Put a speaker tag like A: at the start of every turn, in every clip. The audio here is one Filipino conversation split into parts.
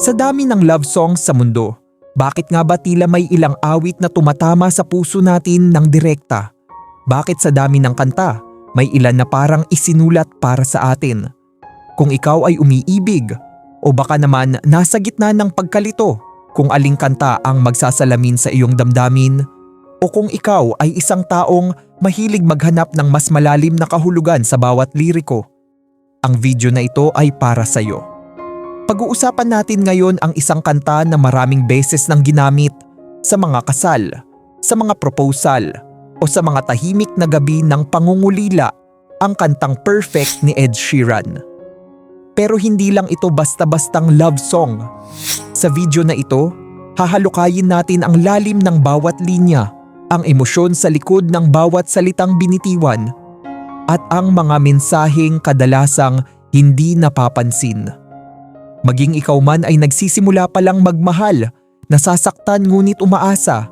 A: Sa dami ng love songs sa mundo, bakit nga ba tila may ilang awit na tumatama sa puso natin ng direkta? Bakit sa dami ng kanta, may ilan na parang isinulat para sa atin? Kung ikaw ay umiibig, o baka naman nasa gitna ng pagkalito, kung aling kanta ang magsasalamin sa iyong damdamin, o kung ikaw ay isang taong mahilig maghanap ng mas malalim na kahulugan sa bawat liriko, ang video na ito ay para sa iyo. Pag-uusapan natin ngayon ang isang kanta na maraming beses nang ginamit sa mga kasal, sa mga proposal, o sa mga tahimik na gabi ng pangungulila ang kantang Perfect ni Ed Sheeran. Pero hindi lang ito basta-bastang love song. Sa video na ito, hahalukayin natin ang lalim ng bawat linya, ang emosyon sa likod ng bawat salitang binitiwan, at ang mga mensaheng kadalasang hindi napapansin. Maging ikaw man ay nagsisimula pa lang magmahal, nasasaktan ngunit umaasa,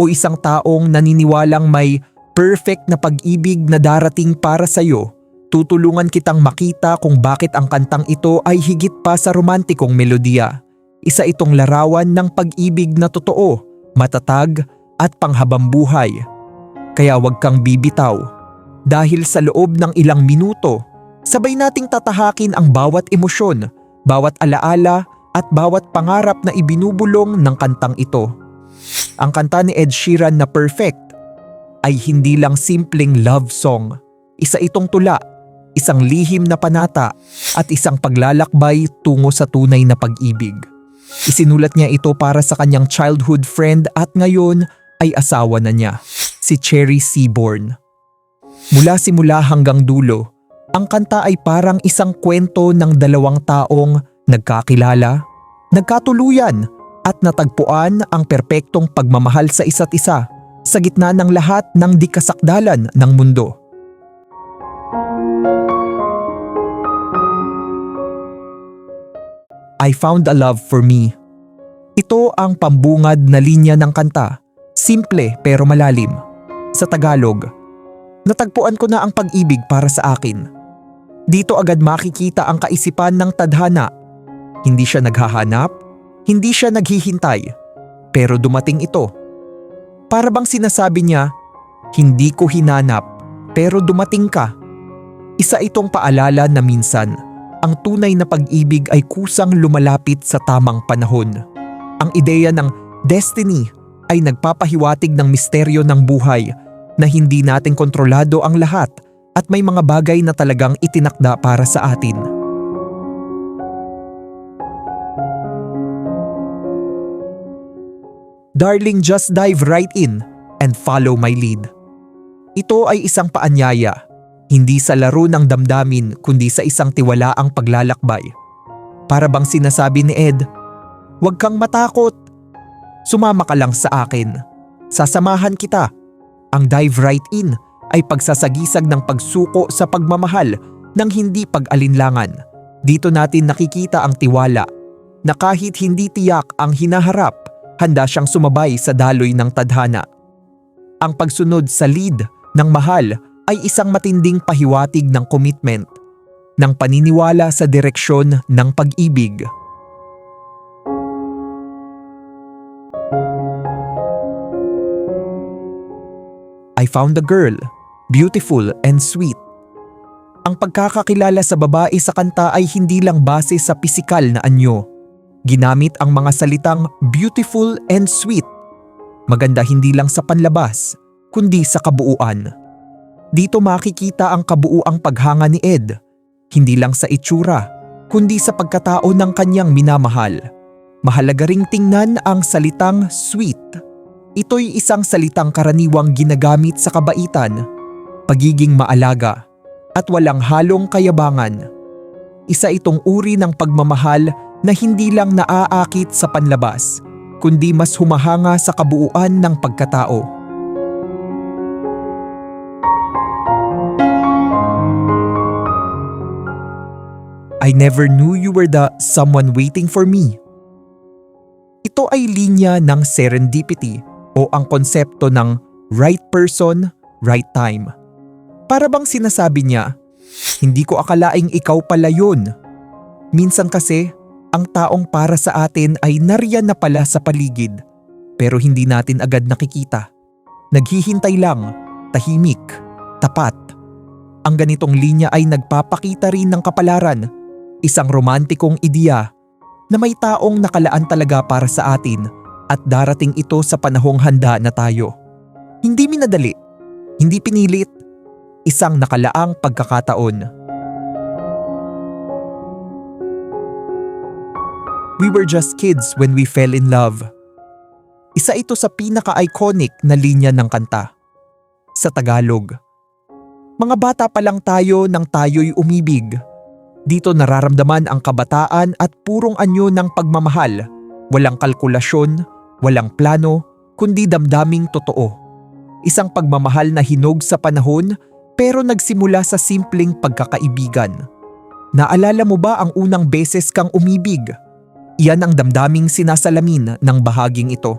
A: o isang taong naniniwalang may perfect na pag-ibig na darating para sa'yo, tutulungan kitang makita kung bakit ang kantang ito ay higit pa sa romantikong melodiya. Isa itong larawan ng pag-ibig na totoo, matatag at panghabambuhay. Kaya huwag kang bibitaw. Dahil sa loob ng ilang minuto, sabay nating tatahakin ang bawat emosyon bawat alaala at bawat pangarap na ibinubulong ng kantang ito. Ang kanta ni Ed Sheeran na Perfect ay hindi lang simpleng love song. Isa itong tula, isang lihim na panata at isang paglalakbay tungo sa tunay na pag-ibig. Isinulat niya ito para sa kanyang childhood friend at ngayon ay asawa na niya, si Cherry Seaborn. Mula simula hanggang dulo, ang kanta ay parang isang kwento ng dalawang taong nagkakilala, nagkatuluyan at natagpuan ang perpektong pagmamahal sa isa't isa sa gitna ng lahat ng di kasakdalan ng mundo. I found a love for me. Ito ang pambungad na linya ng kanta, simple pero malalim. Sa Tagalog, natagpuan ko na ang pag-ibig para sa akin. Dito agad makikita ang kaisipan ng tadhana. Hindi siya naghahanap, hindi siya naghihintay, pero dumating ito. Para bang sinasabi niya, hindi ko hinanap, pero dumating ka. Isa itong paalala na minsan, ang tunay na pag-ibig ay kusang lumalapit sa tamang panahon. Ang ideya ng destiny ay nagpapahiwatig ng misteryo ng buhay na hindi natin kontrolado ang lahat at may mga bagay na talagang itinakda para sa atin. Darling, just dive right in and follow my lead. Ito ay isang paanyaya, hindi sa laro ng damdamin kundi sa isang tiwalaang paglalakbay. Para bang sinasabi ni Ed, huwag kang matakot. Sumama ka lang sa akin. Sasamahan kita. Ang dive right in ay pagsasagisag ng pagsuko sa pagmamahal ng hindi pag-alinlangan. Dito natin nakikita ang tiwala na kahit hindi tiyak ang hinaharap, handa siyang sumabay sa daloy ng tadhana. Ang pagsunod sa lead ng mahal ay isang matinding pahiwatig ng commitment, ng paniniwala sa direksyon ng pag-ibig. I found a girl, beautiful and sweet. Ang pagkakakilala sa babae sa kanta ay hindi lang base sa pisikal na anyo. Ginamit ang mga salitang beautiful and sweet. Maganda hindi lang sa panlabas, kundi sa kabuuan. Dito makikita ang kabuuang paghanga ni Ed, hindi lang sa itsura, kundi sa pagkatao ng kanyang minamahal. Mahalaga ring tingnan ang salitang sweet. Ito'y isang salitang karaniwang ginagamit sa kabaitan, pagiging maalaga, at walang halong kayabangan. Isa itong uri ng pagmamahal na hindi lang naaakit sa panlabas, kundi mas humahanga sa kabuuan ng pagkatao. I never knew you were the someone waiting for me. Ito ay linya ng serendipity o ang konsepto ng right person, right time. Para bang sinasabi niya, hindi ko akalaing ikaw pala yun. Minsan kasi, Ang taong para sa atin ay nariyan na pala sa paligid pero hindi natin agad nakikita. Naghihintay lang, tahimik, tapat. Ang ganitong linya ay nagpapakita rin ng kapalaran, isang romantikong ideya na may taong nakalaan talaga para sa atin at darating ito sa panahong handa na tayo. Hindi minadali, hindi pinilit, isang nakalaang pagkakataon. We were just kids when we fell in love. Isa ito sa pinaka-iconic na linya ng kanta. Sa Tagalog. Mga bata pa lang tayo nang tayo'y umibig. Dito nararamdaman ang kabataan at purong anyo ng pagmamahal. Walang kalkulasyon, walang plano, kundi damdaming totoo. Isang pagmamahal na hinog sa panahon pero nagsimula sa simpleng pagkakaibigan. Naalala mo ba ang unang beses kang umibig? Iyan ang damdaming sinasalamin ng bahaging ito.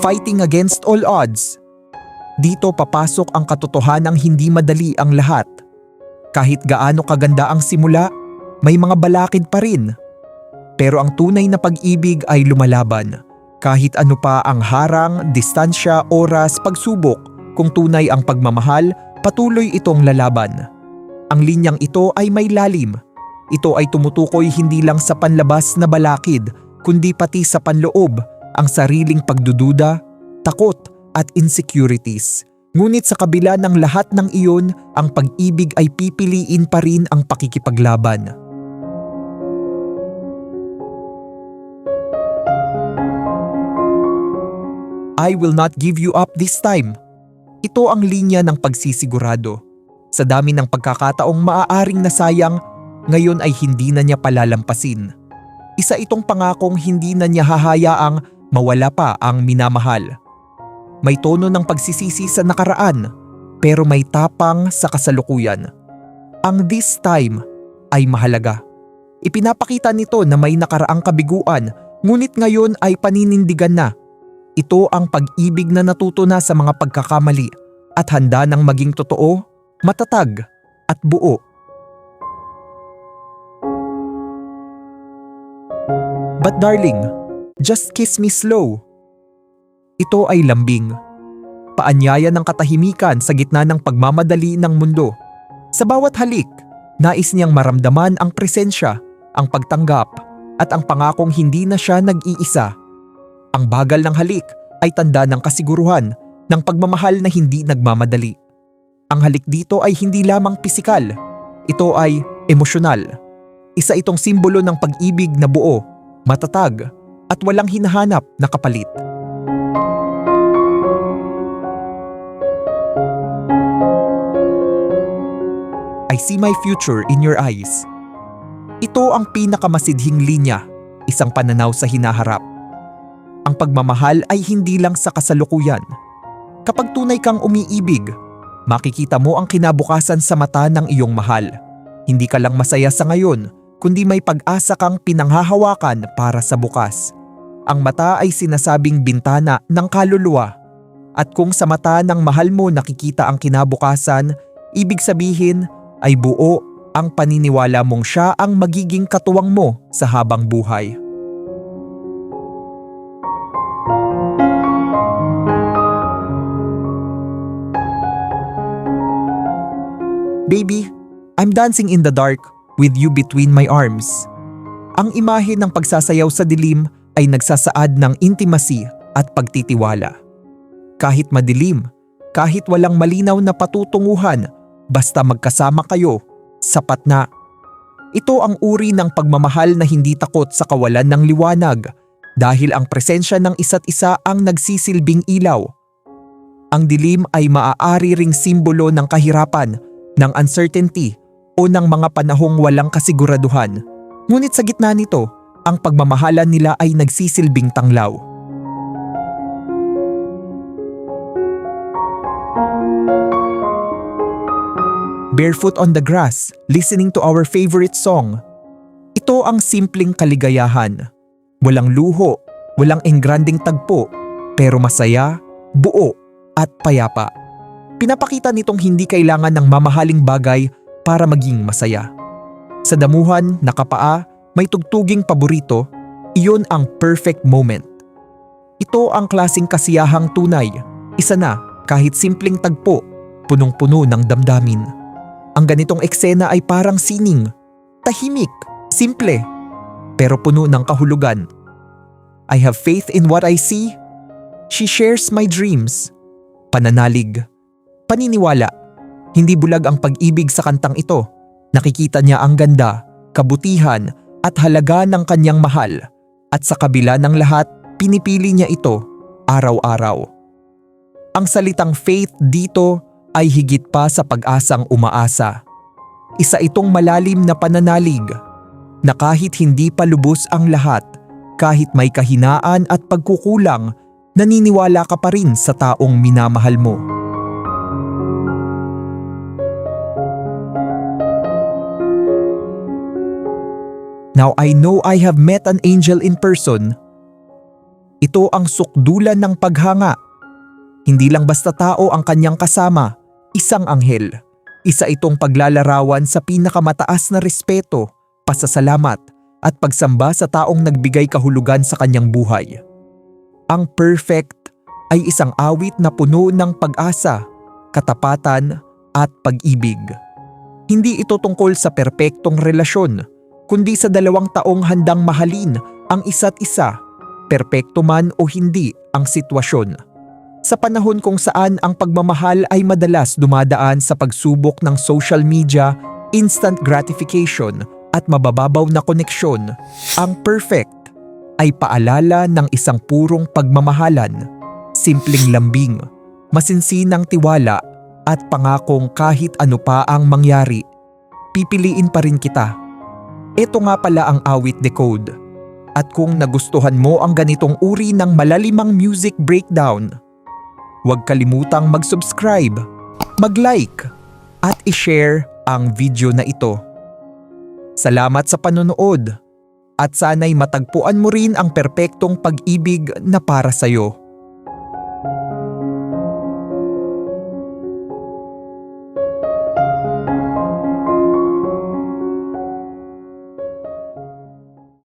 A: Fighting against all odds. Dito papasok ang katotohanang hindi madali ang lahat. Kahit gaano kaganda ang simula, may mga balakid pa rin. Pero ang tunay na pag-ibig ay lumalaban. Kahit ano pa ang harang, distansya, oras, pagsubok, kung tunay ang pagmamahal, patuloy itong lalaban. Ang linyang ito ay may lalim. Ito ay tumutukoy hindi lang sa panlabas na balakid, kundi pati sa panloob, ang sariling pagdududa, takot at insecurities. Ngunit sa kabila ng lahat ng iyon, ang pag-ibig ay pipiliin pa rin ang pakikipaglaban. I will not give you up this time. Ito ang linya ng pagsisigurado. Sa dami ng pagkakataong maaaring nasayang, ngayon ay hindi na niya palalampasin. Isa itong pangakong hindi na niya hahayaang mawala pa ang minamahal. May tono ng pagsisisi sa nakaraan, pero may tapang sa kasalukuyan. Ang this time ay mahalaga. Ipinapakita nito na may nakaraang kabiguan, ngunit ngayon ay paninindigan na. Ito ang pag-ibig na natuto na sa mga pagkakamali at handa ng maging totoo, matatag at buo. But darling, just kiss me slow. Ito ay lambing. Paanyaya ng katahimikan sa gitna ng pagmamadali ng mundo. Sa bawat halik, nais niyang maramdaman ang presensya, ang pagtanggap, at ang pangakong hindi na siya nag-iisa. Ang bagal ng halik ay tanda ng kasiguruhan ng pagmamahal na hindi nagmamadali. Ang halik dito ay hindi lamang pisikal, ito ay emosyonal. Isa itong simbolo ng pag-ibig na buo, matatag, at walang hinahanap na kapalit. I see my future in your eyes. Ito ang pinakamasidhing linya, isang pananaw sa hinaharap. Ang pagmamahal ay hindi lang sa kasalukuyan. Kapag tunay kang umiibig, makikita mo ang kinabukasan sa mata ng iyong mahal. Hindi ka lang masaya sa ngayon, kundi may pag-asa kang pinanghahawakan para sa bukas. Ang mata ay sinasabing bintana ng kaluluwa. At kung sa mata ng mahal mo nakikita ang kinabukasan, ibig sabihin ay buo ang paniniwala mong siya ang magiging katuwang mo sa habang buhay. Baby, I'm dancing in the dark with you between my arms. Ang imahe ng pagsasayaw sa dilim ay nagsasaad ng intimacy at pagtitiwala. Kahit madilim, kahit walang malinaw na patutunguhan, basta magkasama kayo, sapat na. Ito ang uri ng pagmamahal na hindi takot sa kawalan ng liwanag dahil ang presensya ng isa't isa ang nagsisilbing ilaw. Ang dilim ay maaari ring simbolo ng kahirapan, ng uncertainty o ng mga panahong walang kasiguraduhan. Ngunit sa gitna nito, ang pagmamahalan nila ay nagsisilbing tanglaw. Barefoot on the grass, listening to our favorite song. Ito ang simpleng kaligayahan. Walang luho, walang engranding tagpo, pero masaya, buo, at payapa. Pinapakita nitong hindi kailangan ng mamahaling bagay para maging masaya. Sa damuhan, nakapaa, may tugtuging paborito, iyon ang perfect moment. Ito ang klasing kasiyahang tunay, isa na kahit simpleng tagpo, punong-puno ng damdamin. Ang ganitong eksena ay parang sining, tahimik, simple, pero puno ng kahulugan. I have faith in what I see. She shares my dreams. Pananalig. Paniniwala. Hindi bulag ang pag-ibig sa kantang ito. Nakikita niya ang ganda, kabutihan at halaga ng kanyang mahal. At sa kabila ng lahat, pinipili niya ito araw-araw. Ang salitang faith dito ay higit pa sa pag-asang umaasa. Isa itong malalim na pananalig na kahit hindi pa lubos ang lahat, kahit may kahinaan at pagkukulang, naniniwala ka pa rin sa taong minamahal mo. Now I know I have met an angel in person. Ito ang sukdulan ng paghanga. Hindi lang basta tao ang kanyang kasama, isang anghel. Isa itong paglalarawan sa pinakamataas na respeto, pasasalamat at pagsamba sa taong nagbigay kahulugan sa kanyang buhay. Ang perfect ay isang awit na puno ng pag-asa, katapatan at pag-ibig. Hindi ito tungkol sa perpektong relasyon, kundi sa dalawang taong handang mahalin ang isa't isa, perpekto man o hindi ang sitwasyon. Sa panahon kung saan ang pagmamahal ay madalas dumadaan sa pagsubok ng social media, instant gratification at mabababaw na koneksyon, ang perfect ay paalala ng isang purong pagmamahalan, simpleng lambing, masinsinang tiwala at pangakong kahit ano pa ang mangyari, pipiliin pa rin kita. Ito nga pala ang awit decode. At kung nagustuhan mo ang ganitong uri ng malalimang music breakdown, huwag kalimutang mag-subscribe, mag-like, at i-share ang video na ito. Salamat sa panonood at sana'y matagpuan mo rin ang perpektong pag-ibig na para sa'yo.